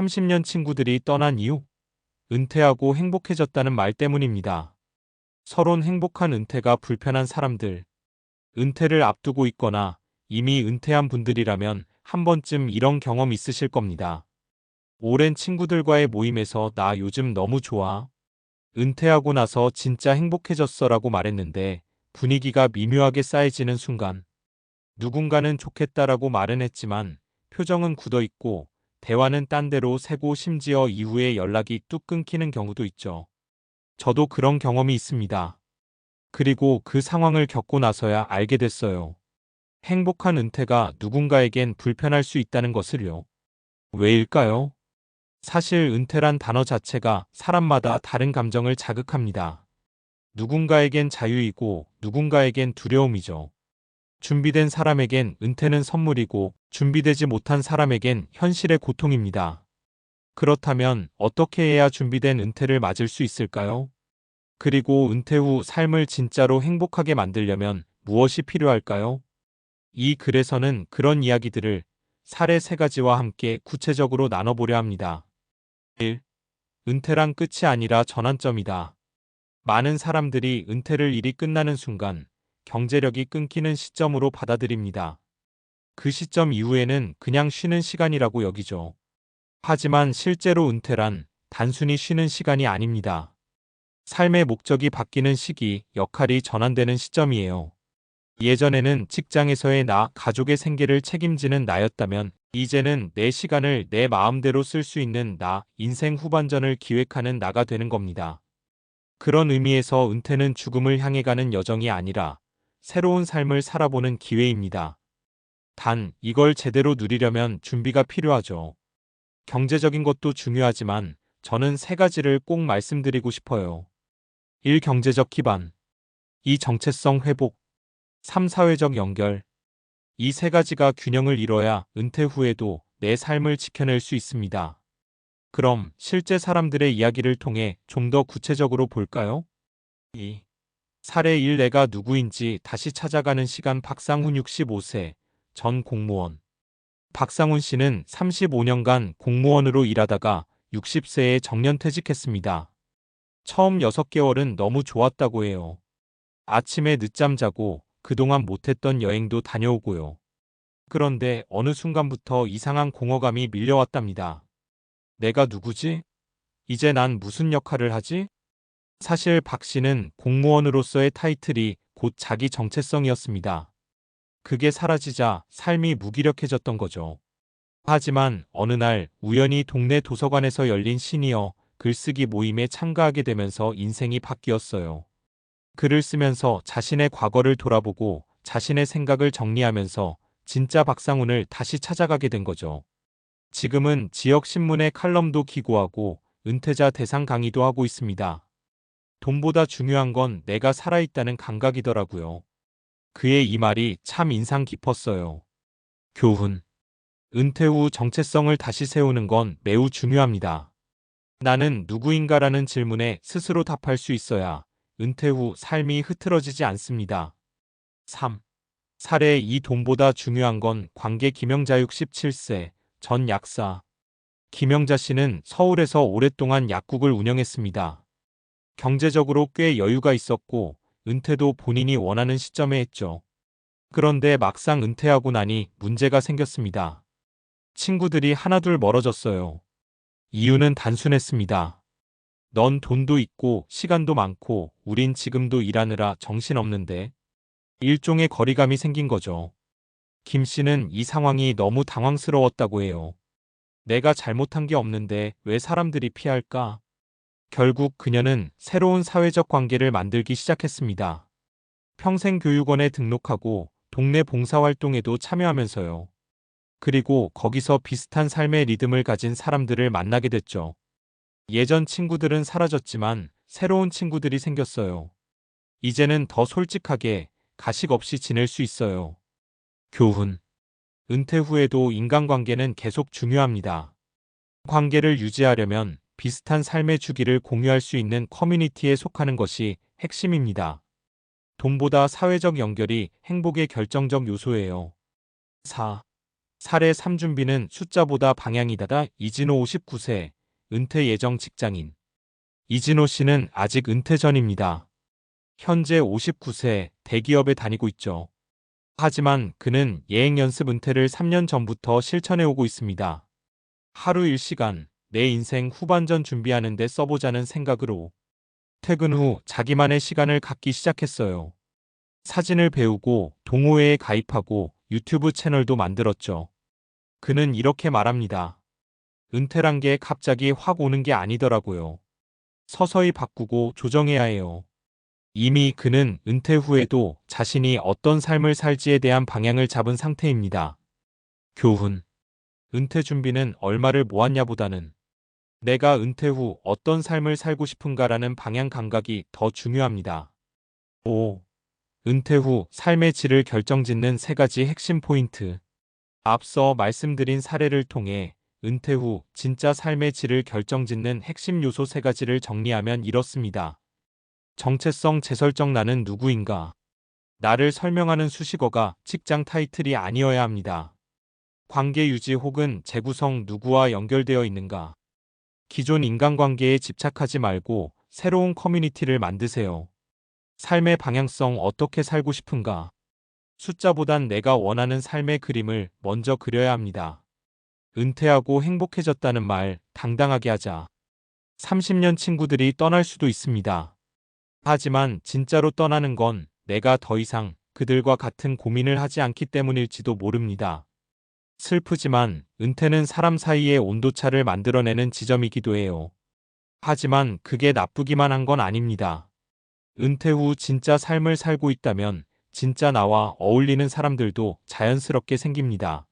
30년 친구들이 떠난 이유? 은퇴하고 행복해졌다는 말 때문입니다. 서론 행복한 은퇴가 불편한 사람들. 은퇴를 앞두고 있거나 이미 은퇴한 분들이라면 한 번쯤 이런 경험 있으실 겁니다. 오랜 친구들과의 모임에서 나 요즘 너무 좋아. 은퇴하고 나서 진짜 행복해졌어 라고 말했는데 분위기가 미묘하게 쌓여지는 순간 누군가는 좋겠다라고 말은 했지만 표정은 굳어 있고 대화는 딴 데로 새고 심지어 이후에 연락이 뚝 끊기는 경우도 있죠. 저도 그런 경험이 있습니다. 그리고 그 상황을 겪고 나서야 알게 됐어요. 행복한 은퇴가 누군가에겐 불편할 수 있다는 것을요. 왜일까요? 사실 은퇴란 단어 자체가 사람마다 다른 감정을 자극합니다. 누군가에겐 자유이고 누군가에겐 두려움이죠. 준비된 사람에겐 은퇴는 선물이고 준비되지 못한 사람에겐 현실의 고통입니다. 그렇다면 어떻게 해야 준비된 은퇴를 맞을 수 있을까요? 그리고 은퇴 후 삶을 진짜로 행복하게 만들려면 무엇이 필요할까요? 이 글에서는 그런 이야기들을 사례 세 가지와 함께 구체적으로 나눠보려 합니다. 1. 은퇴란 끝이 아니라 전환점이다. 많은 사람들이 은퇴를 일이 끝나는 순간 경제력이 끊기는 시점으로 받아들입니다. 그 시점 이후에는 그냥 쉬는 시간이라고 여기죠. 하지만 실제로 은퇴란 단순히 쉬는 시간이 아닙니다. 삶의 목적이 바뀌는 시기, 역할이 전환되는 시점이에요. 예전에는 직장에서의 나, 가족의 생계를 책임지는 나였다면 이제는 내 시간을 내 마음대로 쓸 수 있는 나, 인생 후반전을 기획하는 나가 되는 겁니다. 그런 의미에서 은퇴는 죽음을 향해 가는 여정이 아니라 새로운 삶을 살아보는 기회입니다. 단, 이걸 제대로 누리려면 준비가 필요하죠. 경제적인 것도 중요하지만 저는 세 가지를 꼭 말씀드리고 싶어요. 1. 경제적 기반 2. 정체성 회복 3. 사회적 연결 이 세 가지가 균형을 이뤄야 은퇴 후에도 내 삶을 지켜낼 수 있습니다. 그럼 실제 사람들의 이야기를 통해 좀 더 구체적으로 볼까요? 2. 사례 1 내가 누구인지 다시 찾아가는 시간 박상훈 65세 전 공무원 박상훈 씨는 35년간 공무원으로 일하다가 60세에 정년 퇴직했습니다. 처음 6개월은 너무 좋았다고 해요. 아침에 늦잠 자고 그동안 못했던 여행도 다녀오고요. 그런데 어느 순간부터 이상한 공허감이 밀려왔답니다. 내가 누구지? 이제 난 무슨 역할을 하지? 사실 박 씨는 공무원으로서의 타이틀이 곧 자기 정체성이었습니다. 그게 사라지자 삶이 무기력해졌던 거죠. 하지만 어느 날 우연히 동네 도서관에서 열린 시니어 글쓰기 모임에 참가하게 되면서 인생이 바뀌었어요. 글을 쓰면서 자신의 과거를 돌아보고 자신의 생각을 정리하면서 진짜 박상훈을 다시 찾아가게 된 거죠. 지금은 지역 신문에 칼럼도 기고하고 은퇴자 대상 강의도 하고 있습니다. 돈보다 중요한 건 내가 살아있다는 감각이더라고요. 그의 이 말이 참 인상 깊었어요. 교훈. 은퇴 후 정체성을 다시 세우는 건 매우 중요합니다. 나는 누구인가라는 질문에 스스로 답할 수 있어야 은퇴 후 삶이 흐트러지지 않습니다. 3. 사례 이 돈보다 중요한 건 관계 김영자 67세 전 약사. 김영자 씨는 서울에서 오랫동안 약국을 운영했습니다. 경제적으로 꽤 여유가 있었고 은퇴도 본인이 원하는 시점에 했죠. 그런데 막상 은퇴하고 나니 문제가 생겼습니다. 친구들이 하나둘 멀어졌어요. 이유는 단순했습니다. 넌 돈도 있고 시간도 많고 우린 지금도 일하느라 정신없는데 일종의 거리감이 생긴 거죠. 김 씨는 이 상황이 너무 당황스러웠다고 해요. 내가 잘못한 게 없는데 왜 사람들이 피할까? 결국 그녀는 새로운 사회적 관계를 만들기 시작했습니다. 평생교육원에 등록하고 동네 봉사활동에도 참여하면서요. 그리고 거기서 비슷한 삶의 리듬을 가진 사람들을 만나게 됐죠. 예전 친구들은 사라졌지만 새로운 친구들이 생겼어요. 이제는 더 솔직하게 가식 없이 지낼 수 있어요. 교훈. 은퇴 후에도 인간관계는 계속 중요합니다. 관계를 유지하려면 비슷한 삶의 주기를 공유할 수 있는 커뮤니티에 속하는 것이 핵심입니다. 돈보다 사회적 연결이 행복의 결정적 요소예요. 4. 사례 3준비는 숫자보다 방향이다다 이진호 59세, 은퇴 예정 직장인. 이진호 씨는 아직 은퇴 전입니다. 현재 59세, 대기업에 다니고 있죠. 하지만 그는 예행 연습 은퇴를 3년 전부터 실천해 오고 있습니다. 하루 1시간, 내 인생 후반전 준비하는 데 써보자는 생각으로 퇴근 후 자기만의 시간을 갖기 시작했어요. 사진을 배우고 동호회에 가입하고 유튜브 채널도 만들었죠. 그는 이렇게 말합니다. 은퇴란 게 갑자기 확 오는 게 아니더라고요. 서서히 바꾸고 조정해야 해요. 이미 그는 은퇴 후에도 자신이 어떤 삶을 살지에 대한 방향을 잡은 상태입니다. 교훈. 은퇴 준비는 얼마를 모았냐보다는 내가 은퇴 후 어떤 삶을 살고 싶은가라는 방향 감각이 더 중요합니다. 5. 은퇴 후 삶의 질을 결정짓는 세 가지 핵심 포인트. 앞서 말씀드린 사례를 통해 은퇴 후 진짜 삶의 질을 결정짓는 핵심 요소 세 가지를 정리하면 이렇습니다. 정체성 재설정 나는 누구인가? 나를 설명하는 수식어가 직장 타이틀이 아니어야 합니다. 관계 유지 혹은 재구성 누구와 연결되어 있는가? 기존 인간관계에 집착하지 말고 새로운 커뮤니티를 만드세요. 삶의 방향성 어떻게 살고 싶은가? 숫자보단 내가 원하는 삶의 그림을 먼저 그려야 합니다. 은퇴하고 행복해졌다는 말 당당하게 하자. 30년 친구들이 떠날 수도 있습니다. 하지만 진짜로 떠나는 건 내가 더 이상 그들과 같은 고민을 하지 않기 때문일지도 모릅니다. 슬프지만 은퇴는 사람 사이의 온도차를 만들어내는 지점이기도 해요. 하지만 그게 나쁘기만 한 건 아닙니다. 은퇴 후 진짜 삶을 살고 있다면 진짜 나와 어울리는 사람들도 자연스럽게 생깁니다.